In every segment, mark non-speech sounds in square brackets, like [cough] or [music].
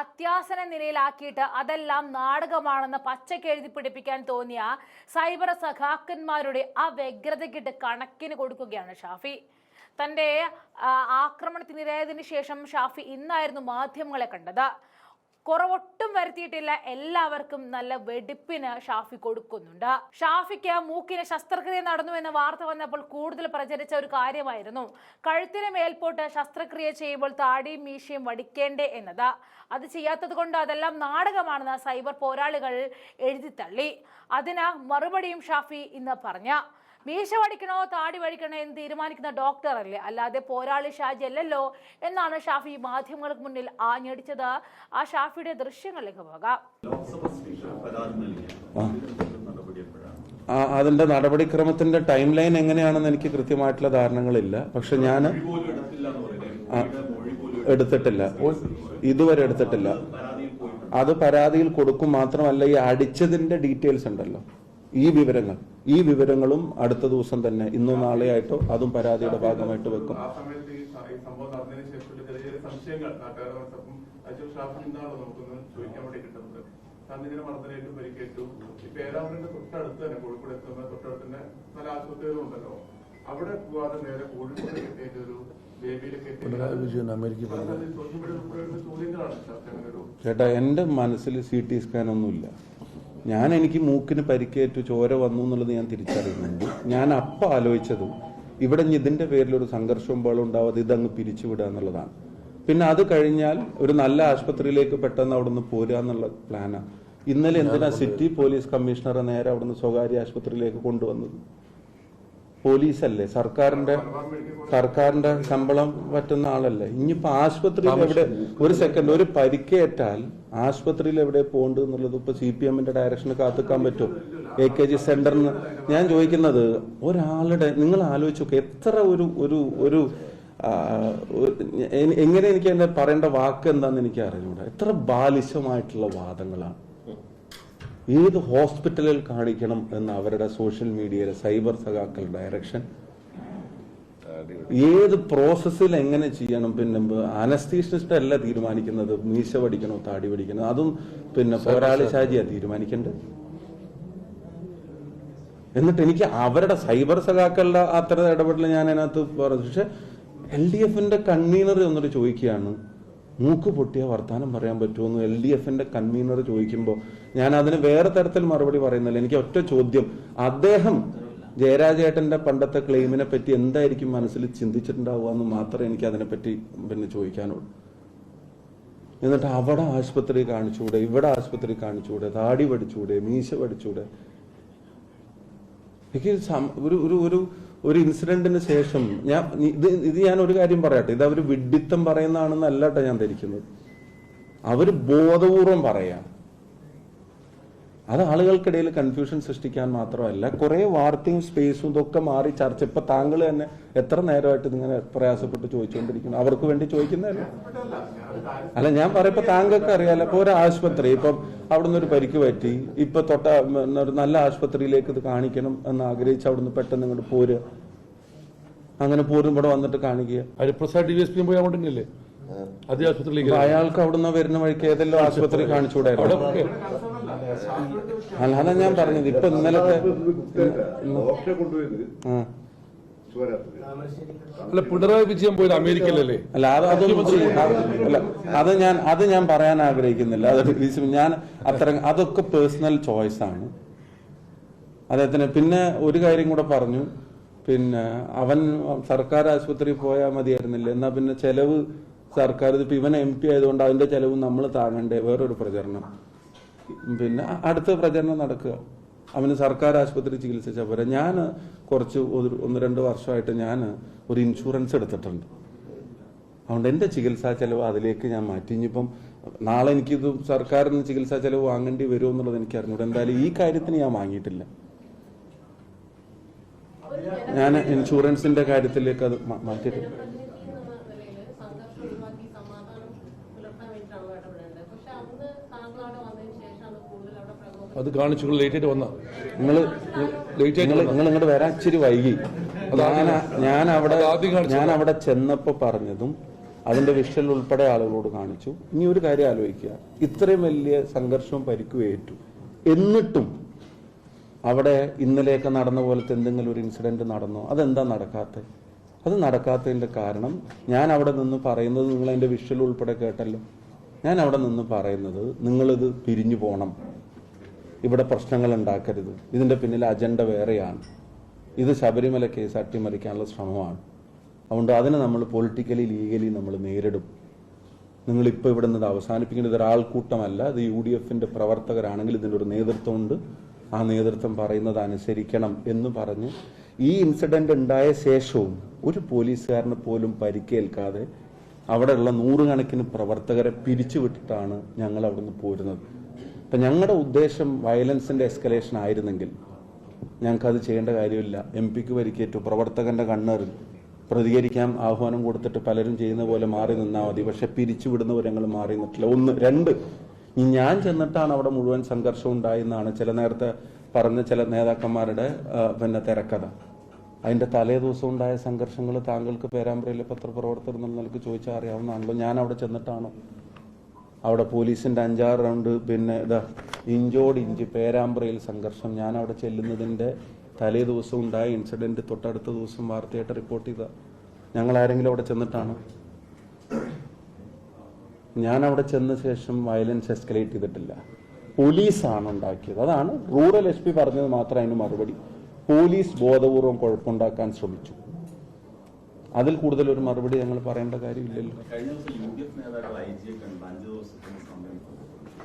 അത്യാസന നിലയിലാക്കിയിട്ട് അതെല്ലാം നാടകമാണെന്ന് പച്ചയ്ക്ക് എഴുതി പിടിപ്പിക്കാൻ തോന്നിയ സൈബർ സഖാക്കന്മാരുടെ ആ വ്യഗ്രതയ്ക്കിട്ട് കണക്കിന് കൊടുക്കുകയാണ് ഷാഫി. തന്റെ ആക്രമണത്തിനിരയതിനു ശേഷം ഷാഫി ഇന്നായിരുന്നു മാധ്യമങ്ങളെ കണ്ടത്. കുറവൊട്ടും വരുത്തിയിട്ടില്ല. എല്ലാവർക്കും നല്ല വെടിപ്പിന് ഷാഫി കൊടുക്കുന്നുണ്ട്. ഷാഫിക്ക് മൂക്കിന് ശസ്ത്രക്രിയ നടന്നു എന്ന വാർത്ത വന്നപ്പോൾ കൂടുതൽ പ്രചരിച്ച ഒരു കാര്യമായിരുന്നു. കഴുത്തിന് മേൽപോട്ട് ശസ്ത്രക്രിയ ചെയ്യുമ്പോൾ താടിയും മീശയും വടിക്കേണ്ടേ എന്നത്. അത് ചെയ്യാത്തത് കൊണ്ട് അതെല്ലാം നാടകമാണെന്ന് സൈബർ പോരാളികൾ എഴുതിത്തള്ളി. അതിന് മറുപടിയും ഷാഫി ഇന്ന് പറഞ്ഞ മീശ വടിക്കണോ താടി വടിക്കണോ എന്ന് തീരുമാനിക്കുന്ന ഡോക്ടർ അല്ലേ? അല്ലാതെ പോരാളി ഷാജി അല്ലല്ലോ എന്നാണ് ഷാഫി മാധ്യമങ്ങൾക്ക് മുന്നിൽ ആഞ്ഞടിച്ചത്. ആ ഷാഫിയുടെ ദൃശ്യങ്ങളിലേക്ക് പോകാം. അതിന്റെ നടപടിക്രമത്തിന്റെ ടൈം ലൈൻ എങ്ങനെയാണെന്ന് എനിക്ക് കൃത്യമായിട്ടുള്ള ധാരണകളില്ല. പക്ഷെ ഞാൻ എടുത്തിട്ടില്ല. ഇതുവരെ എടുത്തിട്ടില്ല. അത് പരാതിയിൽ കൊടുക്കും മാത്രമല്ല ഈ അടിച്ചതിന്റെ ഡീറ്റെയിൽസ് ഉണ്ടല്ലോ. ഈ വിവരങ്ങൾ. ഈ വിവരങ്ങളും അടുത്ത ദിവസം തന്നെ ഇന്നോ നാളെയായിട്ടോ അതും പരാതിയുടെ ഭാഗമായിട്ട് വെക്കും. കണ്ണിന് മർദ്ദനേറ്റു പരിക്കേറ്റു. തൊട്ടടുത്ത് തന്നെ കോഴിക്കോട് എത്തുന്ന തൊട്ടടുത്ത് തന്നെ പല അവിടെ പോവാതെ നേരെ കോഴിക്കോട് ഒരു ചേട്ടാ എന്റെ മനസ്സിൽ സി ടി സ്കാൻ ഒന്നുമില്ല. ഞാൻ എനിക്ക് മൂക്കിന് പരിക്കേറ്റു ചോര വന്നു എന്നുള്ളത് ഞാൻ തിരിച്ചറിയുന്നുണ്ട്. ഞാൻ അപ്പം ആലോചിച്ചതും ഇവിടെ ഇതിന്റെ ഒരു സംഘർഷവും ബഹളം ഉണ്ടാവാതെ ഇതങ്ങ് പിരിച്ചുവിടുക എന്നുള്ളതാണ്. പിന്നെ അത് കഴിഞ്ഞാൽ ഒരു നല്ല ആശുപത്രിയിലേക്ക് പെട്ടെന്ന് അവിടുന്ന് പോരുക എന്നുള്ള പ്ലാനാണ് ഇന്നലെ എന്തിനാ സിറ്റി പോലീസ് കമ്മീഷണറെ നേരെ അവിടുന്ന് സ്വകാര്യ ആശുപത്രിയിലേക്ക് കൊണ്ടുവന്നത്? പോലീസല്ലേ? സർക്കാരിന്റെ സർക്കാരിന്റെ ശമ്പളം പറ്റുന്ന ആളല്ലേ? ഇനിയിപ്പോ ആശുപത്രിയിൽ എവിടെ ഒരു സെക്കൻഡ് ഒരു പരിക്കേറ്റാൽ ആശുപത്രിയിൽ എവിടെ പോകേണ്ടത് എന്നുള്ളത് ഇപ്പൊ സി പി എമ്മിന്റെ ഡയറക്ഷന് കാത്തുക്കാൻ പറ്റും എ കെ ജി സെന്ററിന് ഞാൻ ചോദിക്കുന്നത് ഒരാളുടെ നിങ്ങൾ ആലോചിച്ചു എത്ര ഒരു ഒരു ഒരു എങ്ങനെ എനിക്ക് എന്നെ പറയേണ്ട വാക്ക് എന്താന്ന് എനിക്ക് അറിഞ്ഞൂടാ എത്ര ബാലിശമായിട്ടുള്ള വാദങ്ങളാണ് ഏത് ഹോസ്പിറ്റലിൽ കാണിക്കണം എന്ന് അവരുടെ സോഷ്യൽ മീഡിയയിലെ സൈബർ സഖാക്കൾ ഡയറക്ഷൻ ഏത് പ്രോസസ്സിൽ എങ്ങനെ ചെയ്യണം? പിന്നെ അനസ്തീഷനിസ്റ്റ് അല്ല തീരുമാനിക്കുന്നത്. മീശ പഠിക്കണോ താടി പഠിക്കണോ? അതും പിന്നെ പോരാളി ഷാജിയാ തീരുമാനിക്കേണ്ടത്. എന്നിട്ട് എനിക്ക് അവരുടെ സൈബർ സഖാക്കളുടെ അത്ര ഇടപെടൽ ഞാൻ അതിനകത്ത് പറഞ്ഞു. പക്ഷെ എൽ ഡി എഫിന്റെ കൺവീനർ എന്നിട്ട് ചോദിക്കുകയാണ്. മൂക്ക് പൊട്ടിയ വർത്താനം പറയാൻ പറ്റുമെന്ന് എൽ ഡി എഫിന്റെ കൺവീനർ ചോദിക്കുമ്പോൾ ഞാൻ അതിന് വേറെ തരത്തിൽ മറുപടി പറയുന്നില്ല. എനിക്ക് ഒറ്റ ചോദ്യം. അദ്ദേഹം ജയരാജേട്ടന്റെ പണ്ടത്തെ ക്ലെയിമിനെ പറ്റി എന്തായിരിക്കും മനസ്സിൽ ചിന്തിച്ചിട്ടുണ്ടാവുക എന്ന് മാത്രമേ എനിക്ക് അതിനെപ്പറ്റി പിന്നെ ചോദിക്കാനുള്ളൂ. എന്നിട്ട് അവിടെ ആശുപത്രി കാണിച്ചൂടെ ഇവിടെ ആശുപത്രി കാണിച്ചൂടെ താടി പഠിച്ചൂടെ മീശ പഠിച്ചൂടെ എനിക്ക് ഒരു ഒരു ഒരു ഒരു ഇൻസിഡന്റിന് ശേഷം ഞാൻ ഇത് ഇത് ഞാൻ ഒരു കാര്യം പറയട്ടെ. ഇത് അവർ വിഡിത്തം പറയുന്നതാണെന്നല്ല കേട്ടോ ഞാൻ ധരിക്കുന്നത്. അവർ ബോധപൂർവം പറയാം. അത് ആളുകൾക്കിടയിൽ കൺഫ്യൂഷൻ സൃഷ്ടിക്കാൻ മാത്രമല്ല കുറെ വാർത്തയും സ്പേസും ഇതൊക്കെ മാറി ചർച്ച. ഇപ്പൊ താങ്കൾ തന്നെ എത്ര നേരമായിട്ട് ഇതിങ്ങനെ പ്രയാസപ്പെട്ട് ചോദിച്ചുകൊണ്ടിരിക്കുന്നു? അവർക്ക് വേണ്ടി ചോദിക്കുന്നതല്ലേ? അല്ല ഞാൻ പറയപ്പോ താങ്കൾക്ക് അറിയാലോ ഇപ്പൊ ഒരു ആശുപത്രി ഇപ്പം അവിടുന്ന് ഒരു പരിക്ക് പറ്റി. ഇപ്പൊ തൊട്ട ഒരു നല്ല ആശുപത്രിയിലേക്ക് ഇത് കാണിക്കണം എന്ന് ആഗ്രഹിച്ച് അവിടുന്ന് പെട്ടെന്ന് ഇങ്ങോട്ട് പോര്. അങ്ങനെ പോരും ഇവിടെ വന്നിട്ട് കാണിക്കുക. ഹരിപ്രസാദ് ഡി എസ് പി പോയി അവിടെ തന്നെയല്ലേ അതേ ആശുപത്രിയിലേക്ക് അയാൾക്ക് അവിടുന്ന് വരുന്ന വഴിക്ക് ഏതെല്ലാം ആശുപത്രി കാണിച്ചുകൂടായിരുന്നു? അല്ലാതെ ഞാൻ പറഞ്ഞത്. ഇപ്പൊ ഇന്നലത്തെ അല്ല പിണറായി വിജയൻ പോയത് അമേരിക്കയിലല്ലേ? അല്ല അത് അതൊന്നും അത് അല്ല അത് ഞാൻ അത് ഞാൻ പറയാൻ ആഗ്രഹിക്കുന്നില്ല. അത് ഞാൻ അത്ര അതൊക്കെ പേഴ്സണൽ ചോയ്സ് ആണ്. അദ്ദേഹത്തിന് പിന്നെ ഒരു കാര്യം കൂടെ പറഞ്ഞു. പിന്നെ അവൻ സർക്കാർ ആശുപത്രി പോയാൽ മതിയായിരുന്നില്ല. എന്നാ പിന്നെ ചെലവ് സർക്കാർ ഇപ്പൊ ഇവൻ എം പി ആയതുകൊണ്ട് അതിന്റെ ചെലവ് നമ്മൾ താങ്ങണ്ടേ? വേറൊരു പ്രചരണം. പിന്നെ അടുത്ത പ്രചരണം നടക്കുക. അവന് സർക്കാർ ആശുപത്രി ചികിത്സിച്ചാൽ പോരാ. ഞാൻ കുറച്ച് ഒരു ഒന്ന് രണ്ട് വർഷമായിട്ട് ഞാൻ ഒരു ഇൻഷുറൻസ് എടുത്തിട്ടുണ്ട്. അതുകൊണ്ട് എന്റെ ചികിത്സാ ചെലവ് അതിലേക്ക് ഞാൻ മാറ്റി. ഇനിയിപ്പം നാളെ എനിക്കിത് സർക്കാരിൽ നിന്ന് ചികിത്സാ ചെലവ് വാങ്ങേണ്ടി വരുമോ എന്നുള്ളത് എനിക്ക് അറിഞ്ഞൂടെ. എന്തായാലും ഈ കാര്യത്തിന് ഞാൻ വാങ്ങിയിട്ടില്ല. ഞാൻ ഇൻഷുറൻസിന്റെ കാര്യത്തിലേക്ക് അത് മാറ്റിയിട്ടില്ല. അത് കാണിച്ചു. ലേറ്റ് ആയിട്ട് വന്ന? നിങ്ങൾ ലേറ്റ് ആയിട്ട് നിങ്ങൾ ഇങ്ങോട്ട് വരാൻ ഇച്ചിരി വൈകി. ഞാൻ ഞാൻ അവിടെ. ഞാൻ അവിടെ ചെന്നപ്പോ പറഞ്ഞതും അതിന്റെ വിഷ്വൽ ഉൾപ്പെടെ ആളുകളോട് കാണിച്ചു. ഇനി ഒരു കാര്യം ആലോചിക്കുക. ഇത്രയും വലിയ സംഘർഷവും പരിക്കും ഏറ്റു. എന്നിട്ടും അവിടെ ഇന്നലെയൊക്കെ നടന്ന പോലത്തെ എന്തെങ്കിലും ഒരു ഇൻസിഡന്റ് നടന്നോ? അതെന്താ നടക്കാത്തത് അത് നടക്കാത്തതിന്റെ കാരണം ഞാൻ അവിടെ നിന്ന് പറയുന്നത് നിങ്ങൾ അതിന്റെ വിഷ്വൽ ഉൾപ്പെടെ കേട്ടല്ലോ. ഞാൻ അവിടെ നിന്ന് പറയുന്നത് നിങ്ങളിത് പിരിഞ്ഞു പോകണം ഇവിടെ പ്രശ്നങ്ങൾ ഉണ്ടാക്കരുത്. ഇതിന്റെ പിന്നിൽ അജണ്ട വേറെയാണ്. ഇത് ശബരിമല കേസ് അട്ടിമറിക്കാനുള്ള ശ്രമമാണ്. അതുകൊണ്ട് അതിനെ നമ്മൾ പൊളിറ്റിക്കലി ലീഗലി നമ്മൾ നേരിടും. നിങ്ങളിപ്പോൾ ഇവിടെ നിന്ന് ഇത് അവസാനിപ്പിക്കേണ്ടത് ഒരാൾക്കൂട്ടമല്ല ഇത് യു ഡി എഫിന്റെ പ്രവർത്തകരാണെങ്കിൽ ഇതിന്റെ ഒരു നേതൃത്വമുണ്ട്. ആ നേതൃത്വം പറയുന്നത് അനുസരിക്കണം എന്ന് പറഞ്ഞ് ഈ ഇൻസിഡന്റ് ഉണ്ടായ ശേഷവും ഒരു പോലീസുകാരന് പോലും പരിക്കേൽക്കാതെ അവിടെയുള്ള നൂറുകണക്കിന് പ്രവർത്തകരെ പിരിച്ചുവിട്ടിട്ടാണ് ഞങ്ങൾ അവിടുന്ന് പോരുന്നത്. അപ്പം ഞങ്ങളുടെ ഉദ്ദേശം വയലൻസിന്റെ എസ്കലേഷൻ ആയിരുന്നെങ്കിൽ ഞങ്ങൾക്ക് അത് ചെയ്യേണ്ട കാര്യമില്ല. എം പിക്ക് പരിക്കേറ്റു. പ്രവർത്തകന്റെ കണ്ണറിൽ പ്രതികരിക്കാൻ ആഹ്വാനം കൊടുത്തിട്ട് പലരും ചെയ്യുന്ന പോലെ മാറി നിന്നാൽ മതി. പക്ഷെ പിരിച്ചുവിടുന്നവർ ഞങ്ങൾ മാറി നിന്നിട്ടില്ല. ഒന്ന് രണ്ട് ഞാൻ ചെന്നിട്ടാണ് അവിടെ മുഴുവൻ സംഘർഷം ഉണ്ടായെന്നാണ് ചില നേരത്തെ പറഞ്ഞ ചില നേതാക്കന്മാരുടെ പിന്നെ തിരക്കഥ. അതിന്റെ തലേ ദിവസം ഉണ്ടായ സംഘർഷങ്ങൾ താങ്കൾക്ക് പേരാമ്പ്രയിലെ പത്രപ്രവർത്തകർ എന്നുള്ള നിലയ്ക്ക് ചോദിച്ചാൽ അറിയാവുന്നതാണല്ലോ. ഞാൻ അവിടെ ചെന്നിട്ടാണോ. അവിടെ പോലീസിന്റെ അഞ്ചാറ് റൗണ്ട് പിന്നെ ഇതാ ഇഞ്ചോട് ഇഞ്ച് പേരാമ്പ്രയിൽ സംഘർഷം. ഞാൻ അവിടെ ചെല്ലുന്നതിന്റെ തലേ ദിവസം ഉണ്ടായ ഇൻസിഡന്റ് തൊട്ടടുത്ത ദിവസം വാർത്തയായിട്ട് റിപ്പോർട്ട് ചെയ്ത. ഞങ്ങൾ ആരെങ്കിലും അവിടെ ചെന്നിട്ടാണ്? ഞാൻ അവിടെ ചെന്ന ശേഷം വയലൻസ് എസ്കലേറ്റ് ചെയ്തിട്ടില്ല. പോലീസാണ് ഉണ്ടാക്കിയത്. അതാണ് റൂറൽ എസ് പി പറഞ്ഞത് മാത്രം അതിന് മറുപടി. പോലീസ് ബോധപൂർവം കുഴപ്പമുണ്ടാക്കാൻ ശ്രമിച്ചു. അതിൽ കൂടുതൽ ഒരു മറുപടി ഞങ്ങൾ പറയേണ്ട കാര്യമില്ലല്ലോ.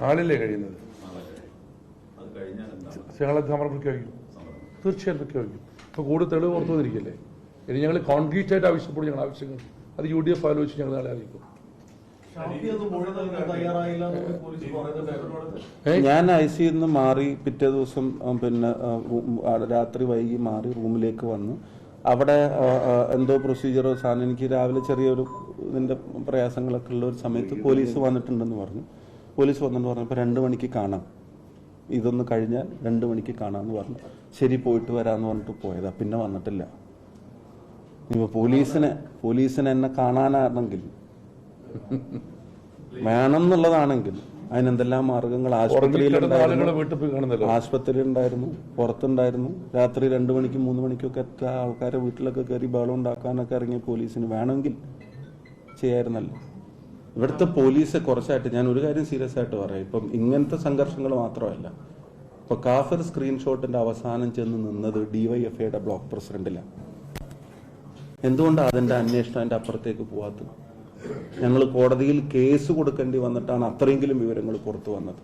ആളില്ലേ കഴിയുന്നത്? ഞങ്ങളെ സമരം പ്രഖ്യാപിക്കും. തീർച്ചയായും പ്രഖ്യാപിക്കും. ഇപ്പോൾ കൂടുതൽ തെളിവ് പുറത്തു വന്നിരിക്കല്ലേ ഇനി ഞങ്ങൾ കോൺക്രീറ്റ് ആയിട്ട് ആവശ്യപ്പെടും ഞങ്ങൾ ആവശ്യങ്ങൾ അത് യു ഡി എഫ് ആലോചിച്ച് ഞങ്ങൾ നാളെ അറിയിക്കും? ഞാൻ ഐ സിയിൽ നിന്ന് മാറി പിറ്റേ ദിവസം പിന്നെ രാത്രി വൈകി മാറി റൂമിലേക്ക് വന്നു. അവിടെ എന്തോ പ്രൊസീജിയറോ സാധനം എനിക്ക് രാവിലെ ചെറിയൊരു ഇതിന്റെ പ്രയാസങ്ങളൊക്കെ ഉള്ള ഒരു സമയത്ത് പോലീസ് വന്നിട്ടുണ്ടെന്ന് പറഞ്ഞു. പോലീസ് വന്നിട്ട് പറഞ്ഞപ്പോൾ രണ്ട് മണിക്ക് കാണാം. ഇതൊന്ന് കഴിഞ്ഞാൽ രണ്ട് മണിക്ക് കാണാമെന്ന് പറഞ്ഞു. ശരി പോയിട്ട് വരാമെന്ന് പറഞ്ഞിട്ട് പോയതാ. പിന്നെ വന്നിട്ടില്ല. ഇപ്പൊ പോലീസിനെ പോലീസിനെ എന്നെ കാണാനാണെങ്കിൽ [laughs] വേണം എന്നുള്ളതാണെങ്കിൽ അതിനെന്തെല്ലാം മാർഗങ്ങൾ കാണുന്നല്ലോ. ആശുപത്രി ഉണ്ടായിരുന്നു പുറത്തുണ്ടായിരുന്നു. രാത്രി രണ്ടു മണിക്കും മൂന്ന് മണിക്കൊക്കെ എത്ര ആൾക്കാരെ വീട്ടിലൊക്കെ കയറി ബഹളം ഉണ്ടാക്കാനൊക്കെ ഇറങ്ങിയ പോലീസിന് വേണമെങ്കിൽ ചെയ്യായിരുന്നല്ലോ. ഇവിടുത്തെ പോലീസ് കുറച്ചായിട്ട് ഞാൻ ഒരു കാര്യം സീരിയസ് ആയിട്ട് പറയാം. ഇപ്പം ഇങ്ങനത്തെ സംഘർഷങ്ങൾ മാത്രമല്ല. ഇപ്പൊ കാഫർ സ്ക്രീൻഷോട്ടിന്റെ അവസാനം ചെന്ന് നിന്നത് ഡിവൈഎഫ്ഐയുടെ ബ്ലോക്ക് പ്രസിഡന്റിലാണ്. എന്തുകൊണ്ടാണ് അതിന്റെ അന്വേഷണം അതിന്റെ അപ്പുറത്തേക്ക് പോവാത്തത്? ഞങ്ങൾ കോടതിയിൽ കേസ് കൊടുക്കേണ്ടി വന്നിട്ടാണ് അത്രയെങ്കിലും വിവരങ്ങൾ പുറത്തു വന്നത്.